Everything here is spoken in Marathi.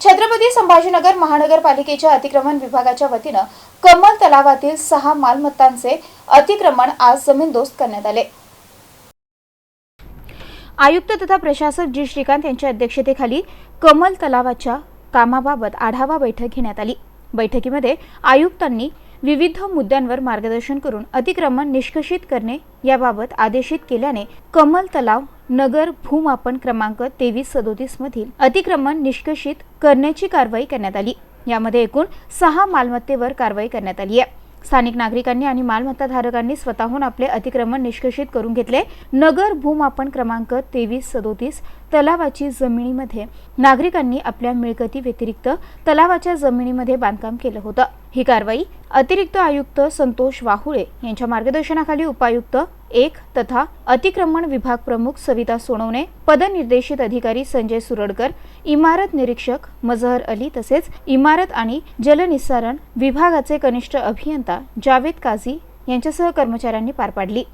छत्रपती संभाजीनगर महानगरपालिकेच्या अतिक्रमण विभागाच्या वतीनं कमल तलावातील सहा मालमत्तांचे अतिक्रमण आज जमीनदोस्त करण्यात आले. आयुक्त तथा प्रशासक जी. श्रीकांत यांच्या अध्यक्षतेखाली कमल तलावाच्या कामाबाबत आढावा बैठक घेण्यात आली. बैठकीमध्ये आयुक्तांनी विविध मुद्द्यांवर मार्गदर्शन करून अतिक्रमण निष्कषित करणे याबाबत आदेशित केल्याने कमल तलाव नगर भूमापन क्रमांक तेवीस सदोतीस मधील अतिक्रमण निष्कषित करण्याची कारवाई करण्यात आली. यामध्ये एकूण सहा मालमत्तेवर कारवाई करण्यात आली आहे. स्थानिक नागरिकांनी आणि मालमत्ताधारकांनी स्वतःहून आपले अतिक्रमण निष्कषित करून घेतले. नगर भूमापन क्रमांक तेवीस सदोतीस तलावाची जमिनीमध्ये नागरिकांनी आपल्या मिळकती व्यतिरिक्त तलावाच्या जमिनीमध्ये बांधकाम केलं होतं. ही कारवाई अतिरिक्त आयुक्त संतोष वाहुळे यांच्या मार्गदर्शनाखाली उपायुक्त एक तथा अतिक्रमण विभाग प्रमुख सविता सोनवणे पदनिर्देशित अधिकारी संजय सुरडकर इमारत निरीक्षक मजहर अली तसेच इमारत आणि जलनिस्सारण विभागाचे कनिष्ठ अभियंता जावेद काझी यांच्यासह कर्मचाऱ्यांनी पार पाडली.